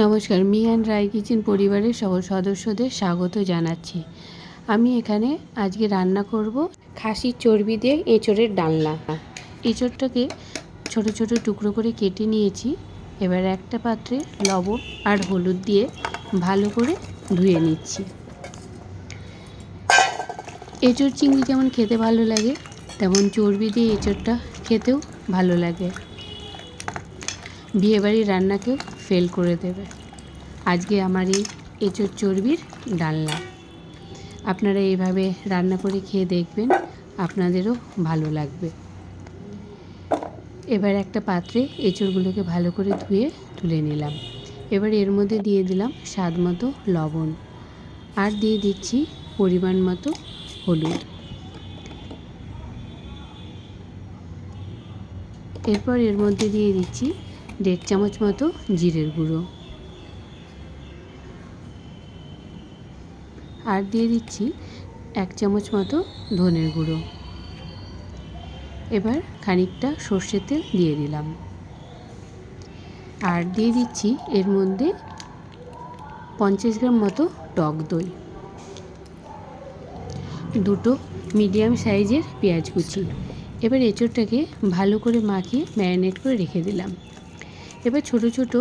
নমস্কার, me and Roy kitchen পরিবারের সকল সদস্যদের স্বাগত জানাচ্ছি। আমি এখানে আজকে রান্না করব খাসির চর্বি দিয়ে এঁচড়ের ডালনা। এঁচড়টাকে ছোট ছোট টুকরো করে কেটে নিয়েছি। এবার একটা পাত্রে লবণ আর হলুদ দিয়ে ভালো করে ধুয়ে নিচ্ছি। এঁচড় চিংড়ি যেমন খেতে ভালো লাগে, তেমন চর্বি দিয়ে এঁচড়টা খেতেও ভালো লাগে। বিয়েবাড়ির রান্নাকেও ফেল করে দেবে। আজকে আমার এই এঁচোর চর্বির ডালনা। আপনারা এইভাবে রান্না করে খেয়ে দেখবেন, আপনাদেরও ভালো লাগবে। এবার একটা পাত্রে এঁচড়গুলোকে ভালো করে ধুয়ে তুলে নিলাম। এবার এর মধ্যে দিয়ে দিলাম স্বাদ মতো লবণ। আর দিয়ে দিচ্ছি পরিমাণ মতো হলুদ। এরপর এর মধ্যে দিয়ে দিচ্ছি দেড় চামচ মতো জিরের গুঁড়ো। আর দিয়ে দিচ্ছি এক চামচ মতো ধনের গুঁড়ো। এবার খানিকটা সর্ষের তেল দিয়ে দিলাম। আর দিয়ে দিচ্ছি এর মধ্যে পঞ্চাশ গ্রাম মতো টক দই। দুটো মিডিয়াম সাইজের পেঁয়াজ কুচি। এবার এঁচড়টাকে ভালো করে মাখিয়ে ম্যারিনেট করে রেখে দিলাম। এবার ছোট ছোট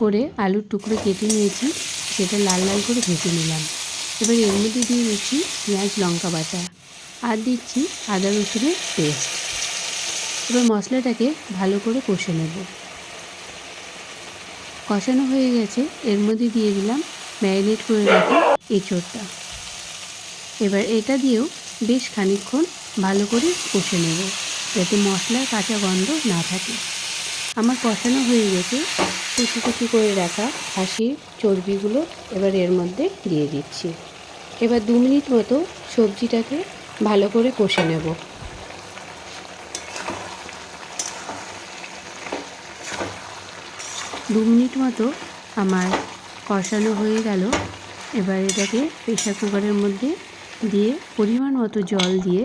করে আলুর টুকরো কেটে নিয়েছি, সেটা লাল লাল করে ভেজে নিলাম। এবার এর মধ্যে দিয়ে দিচ্ছি পেঁয়াজ, লঙ্কা বাটা আর দিচ্ছি আদা রসুনের পেস্ট। এবার মশলাটাকে ভালো করে কষে নেব। কষানো হয়ে গেছে, এর মধ্যে দিয়ে দিলাম ম্যারিনেট করে রাখা এঁচড়টা। এবার এটা দিয়েও বেশ খানিকক্ষণ ভালো করে কষে নেব, যাতে মশলার কাঁচা গন্ধ না থাকে। আমার কষানো হয়ে গেছে। কুচি কুচি করে রাখা খাসির চর্বিগুলো এবার এর মধ্যে দিয়ে দিচ্ছি। এবার দু মিনিট মতো সবজিটাকে ভালো করে কষে নেব। দু মিনিট মতো আমার কষানো হয়ে গেল। এবার এটাকে প্রেশার কুকারের মধ্যে দিয়ে পরিমাণ মতো জল দিয়ে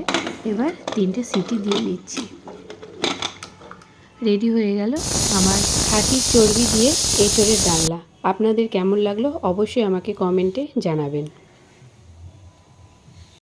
এবার তিনটে সিটি দিয়ে নিচ্ছি। রেডি হয়ে গেল আমার খাসির চর্বি দিয়ে এঁচড়ের ডালনা। আপনাদের কেমন লাগল অবশ্যই আমাকে কমেন্টে জানাবেন।